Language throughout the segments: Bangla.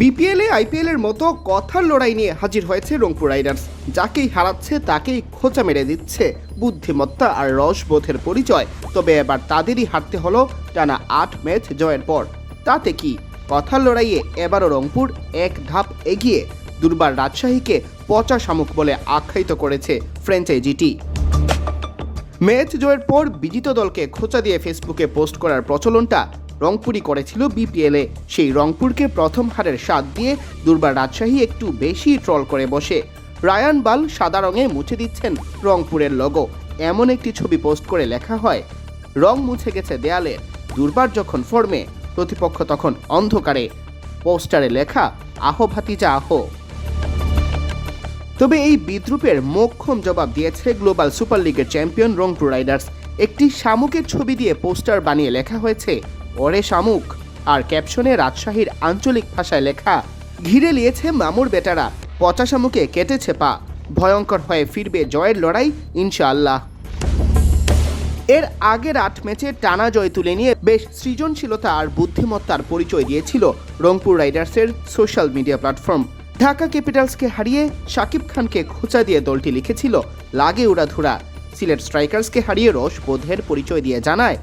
বিপিএলে আইপিএল এর মতো কথার লড়াই নিয়ে হাজির হয়েছে রংপুর রাইডার্স। যাকেই হারাচ্ছে, তাকেই খোঁচা মেরে দিচ্ছে বুদ্ধিমত্তা আর রসবোধের পরিচয়। তবে এবার তাদেরই হারতে হলো টানা আট ম্যাচ জয়ের পর। তাতে কি? কথার লড়াইয়ে এবারও রংপুর এক ধাপ এগিয়ে দুর্বার রাজশাহীকে পচা শামুক বলে আখ্যায়িত করেছে ফ্র্যাঞ্চাইজিটি। ম্যাচ জয়ের পর বিজিত দলকে খোঁচা দিয়ে ফেসবুকে পোস্ট করার প্রচলনটা রংপুরই করেছিল বিপিএলে সেই রংপুরকে প্রথম হারের স্বাদ দিয়ে দুর্বার রাজশাহী একটু বেশি ট্রল করে বসে। রায়ান বাল সাদা রঙে মুছে দিচ্ছেন রংপুরের লোগো এমন একটি ছবি পোস্ট করে লেখা হয়, রং মুছে গেছে দেয়ালে, দুর্বার যখন ফর্মে প্রতিপক্ষ তখন অন্ধকারে। পোস্টারে লেখা, আহো ভাতিজা, আহো। তবে এই বিদ্রুপের মোক্ষম জবাব দিয়েছে গ্লোবাল সুপার লিগের চ্যাম্পিয়ন রংপুর রাইডার্স একটি শামুকের ছবি দিয়ে পোস্টার বানিয়ে লেখা হয়েছে ওরে শামুক আর ক্যাপশনে রাজশাহীর আঞ্চলিক ভাষায় লেখা, ঘিরে নিয়েছে মামুর বেটারা, পচা শামুকে কেটেছে পা, ভয়ঙ্কর হয়ে ফিরবে জয়ের লড়াই, ইনশাআল্লাহ। এর আগের আট ম্যাচে টানা জয় তুলে নিয়ে বেশ সৃজনশীলতা আর বুদ্ধিমত্তার পরিচয় দিয়েছিল রংপুর রাইডার্সের সোশ্যাল মিডিয়া প্ল্যাটফর্ম। ঢাকা ক্যাপিটালসকে হারিয়ে শাকিব খানকে খোঁচা দিয়ে দলটি লিখেছিল, লাগে উড়াধুরা। সিলেট স্ট্রাইকার্সকে হারিয়ে রস বোধের পরিচয় দিয়ে জানায়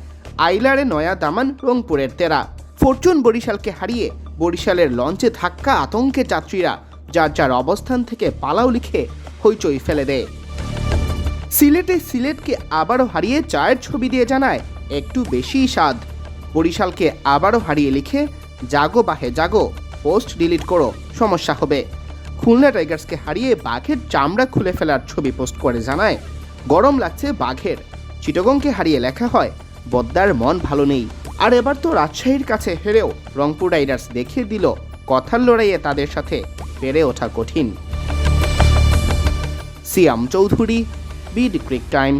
আইলারে নয়া দামান রংপুরের তেরা। ফরচুন বরিশালকে হারিয়ে বরিশালের লঞ্চে ধাক্কা আতঙ্কে যাত্রীরা, যার যার অবস্থান থেকে পালাও লিখে হইচই ফেলে দেয়। সিলেটে সিলেটকে আবারও হারিয়ে চায়ের ছবি দিয়ে জানায় একটু বেশি স্বাদ। বরিশালকে আবারও হারিয়ে লিখে, জাগো বাহে জাগো, পোস্ট ডিলিট করো, সমস্যা হবে। খুলনা টাইগার্সকে হারিয়ে বাঘের চামড়া খুলে ফেলার ছবি পোস্ট করে জানায়, গরম লাগছে বাঘের। চিটগংকে হারিয়ে লেখা হয় বদ্দার মন ভালো নেই। আর এবার তো রাজশাহীর কাছে হেরেও রংপুর রাইডার্স দেখিয়ে দিল কথার লড়াইয়ে তাদের সাথে পেরে ওঠা কঠিন। Siam Chowdhury, bid cric time.